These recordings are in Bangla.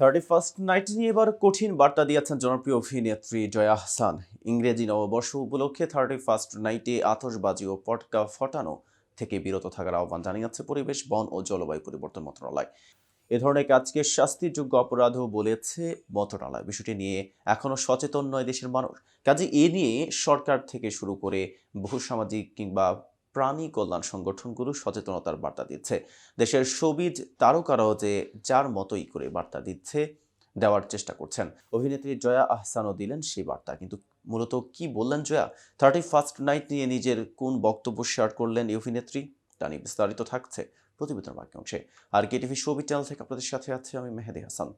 থার্টি ফার্স্ট নাইট নিয়ে এবার কঠিন বার্তা দিয়েছেন জনপ্রিয় অভিনেত্রী জয়া হাসান। ইংরেজি নববর্ষ উপলক্ষে থার্টি ফার্স্ট নাইটে আতশবাজি ও পটকা ফটানো থেকে বিরত থাকার আহ্বান জানিয়েছে পরিবেশ, বন ও জলবায়ু পরিবর্তন মন্ত্রণালয়। এ ধরনের কাজকে শাস্তিযোগ্য অপরাধও বলেছে মন্ত্রণালয়। বিষয়টি নিয়ে এখনও সচেতন নয় দেশের মানুষ। কাজে এ নিয়ে সরকার থেকে শুরু করে বহু সামাজিক কিংবা প্রাণী কল্যাণ সংগঠনগুলো সচেতনতার বার্তা দিচ্ছে। দেশের সবিজ তারকারাও যে যার মতোই করে বার্তা দিচ্ছে, দেওয়ার চেষ্টা করছেন। অভিনেত্রী জয়া আহসানও দিলেন সেই বার্তা। কিন্তু মূলত কি বললেন জয়া? থার্টি ফার্স্ট নাইট নিয়ে নিজের কোন বক্তব্য শেয়ার করলেন এই অভিনেত্রী? তা নিয়ে বিস্তারিত থাকছে প্রতিবেদন বাক্যাংশে। আর কেটিভি সবি চ্যানেল থেকে আপনাদের সাথে আছে আমি মেহেদি হাসান।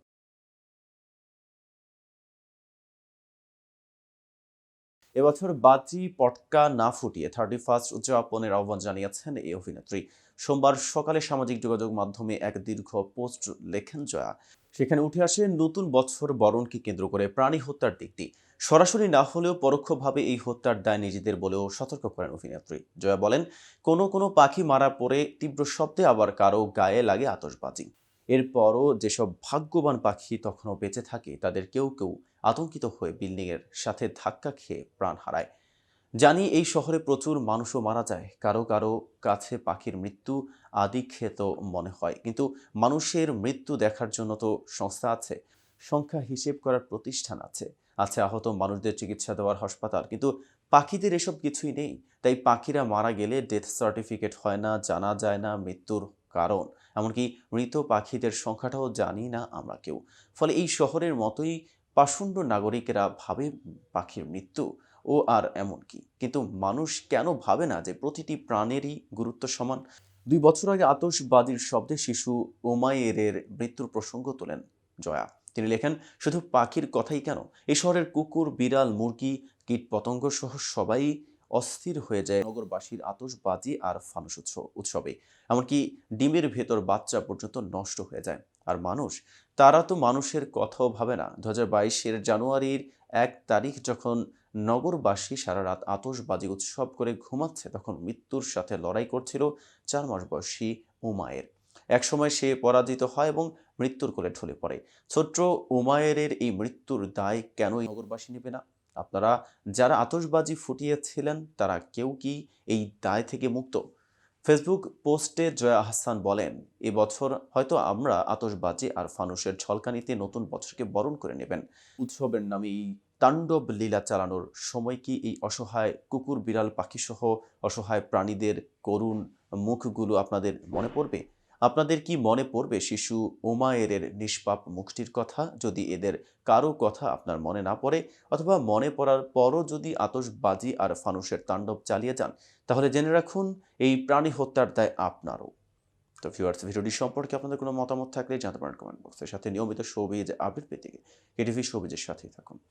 এবছর বাজি, পটকা না ফুটিয়ে থার্টি ফার্স্ট উদযাপনের আহ্বান জানিয়েছেন এই অভিনেত্রী। সোমবার সকালে সামাজিক যোগাযোগ মাধ্যমে এক দীর্ঘ পোস্ট লেখেন জয়া। সেখানে উঠে আসে, নতুন বছর বরণকে কেন্দ্র করে প্রাণী হত্যার দিকটি। সরাসরি না হলেও পরোক্ষভাবে এই হত্যার দায় নিজেদের বলেও সতর্ক করেন অভিনেত্রী। জয়া বলেন, কোনো কোনো পাখি মারা পড়ে তীব্র শব্দে আবার কারও গায়ে লাগে আতশবাজি। এরপরও যেসব ভাগ্যবান পাখি তখনও বেঁচে থাকে তাদের কেউ কেউ আতঙ্কিত হয়ে বিল্ডিংয়ের সাথে ধাক্কা খেয়ে প্রাণ হারায়। জানি এই শহরে প্রচুর মানুষও মারা যায়, কারও কারও কাছে পাখির মৃত্যু আদিক্ষেত মনে হয়, কিন্তু মানুষের মৃত্যু দেখার জন্য তো সংস্থা আছে, সংখ্যা হিসেব করার প্রতিষ্ঠান আছে আছে আহত মানুষদের চিকিৎসা দেওয়ার হাসপাতাল, কিন্তু পাখিদের এসব কিছুই নেই, তাই পাখিরা মারা গেলে ডেথ সার্টিফিকেট হয় না, জানা যায় না মৃত্যুর কারণ, এমনকি মৃত পাখিদের সংখ্যাটাও জানি না আমরা কেউ। ফলে এই শহরের মতোই পাষণ্ড নাগরিকেরা ভাবে পাখির মৃত্যু, ও আর এমন কি। কিন্তু মানুষ কেন ভাবে না যে প্রতিটি প্রাণেরই গুরুত্ব সমান? দুই বছর আগে আতশবাজির শব্দে শিশু ওমায়েরের মৃত্যুর প্রসঙ্গ তোলেন জয়া। তিনি লেখেন, শুধু পাখির কথাই কেন? এই শহরের কুকুর, বিড়াল, মুরগি কীট পতঙ্গ সহ সবাই অস্থির হয়ে যায় নগরবাসীর আতসবাজি আর ফানুস উৎসবে। এমনকি ডিমের ভেতর বাচ্চা পর্যন্ত নষ্ট হয়ে যায়। আর মানুষ, তারা তো মানুষের কথাও ভাবে না। দু হাজার জানুয়ারির এক তারিখ যখন নগরবাসী সারা রাত আতশবাজি উৎসব করে ঘুমাচ্ছে, তখন মৃত্যুর সাথে লড়াই করছিল চার মাস বয়সী উমায়ের। একসময় সে পরাজিত হয় এবং মৃত্যুর কোলে ঢলে পড়ে। ছোট্ট উমায়ের এই মৃত্যুর দায় কেনই নগরবাসী নেবে না? আপনারা যারা আতশবাজি ফুটিয়েছিলেন, তারা কেউ কি এই দায় থেকে মুক্ত? ফেসবুক পোস্টে জয়া আহসান বলেন এবছর হয়তো আমরা আতশবাজি আর ফানুসের ঝলকানিতে নতুন বছরকে বরণ করে নেবেন। উৎসবের নামে এই তাণ্ডব লীলা চালানোর সময় কি এই অসহায় কুকুর বিড়াল পাখিসহ অসহায় প্রাণীদের করুণ মুখগুলো আপনাদের মনে পড়বে? আপনাদের কি মনে পড়বে শিশু ওমায়েরের নিষ্পাপ মুখটির কথা? যদি এদের কারও কথা আপনার মনে না পড়ে, অথবা মনে পড়ার পরও যদি আতশবাজি আর ফানুসের তাণ্ডব চালিয়ে যান, তাহলে জেনে রাখুন, এই প্রাণী হত্যার দায় আপনারও। তো ভিউয়ার্স ভিডিওটি সম্পর্কে আপনাদের কোনো মতামত থাকলে জানতে পারেন কমেন্ট বক্সের সাথে। নিয়মিত সবিজ আপডেট পেতে কেটিভি সবিজের সাথেই থাকুন।